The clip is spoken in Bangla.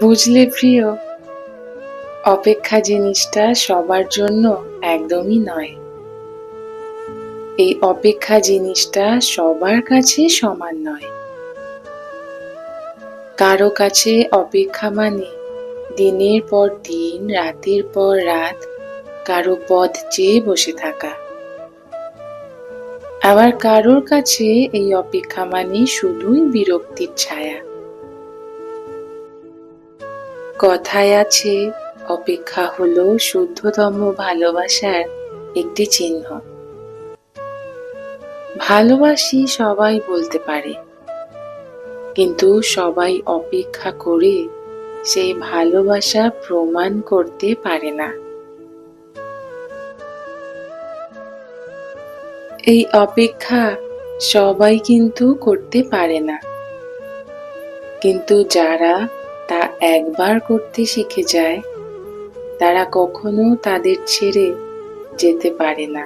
বুঝলে প্রিয়, অপেক্ষা জিনিসটা সবার জন্য একদমই নয়। এই অপেক্ষা জিনিসটা সবার কাছে সমান নয়। কারও কাছে অপেক্ষা মানে দিনের পর দিন, রাতের পর রাত, কারও পথ চেয়ে বসে থাকা। আবার কারোর কাছে এই অপেক্ষা মানে শুধুই বিরক্তির ছায়া। কথায় আছে, অপেক্ষা হলো শুদ্ধতম ভালোবাসার একটি চিহ্ন। ভালোবাসি সবাই বলতে পারে, কিন্তু সবাই অপেক্ষা করে সেই ভালোবাসা প্রমাণ করতে পারে না। এই অপেক্ষা সবাই কিন্তু করতে পারে না, কিন্তু যারা তা একবার করতে শিখে যায় তারা কখনো তাদের ছেড়ে যেতে পারে না।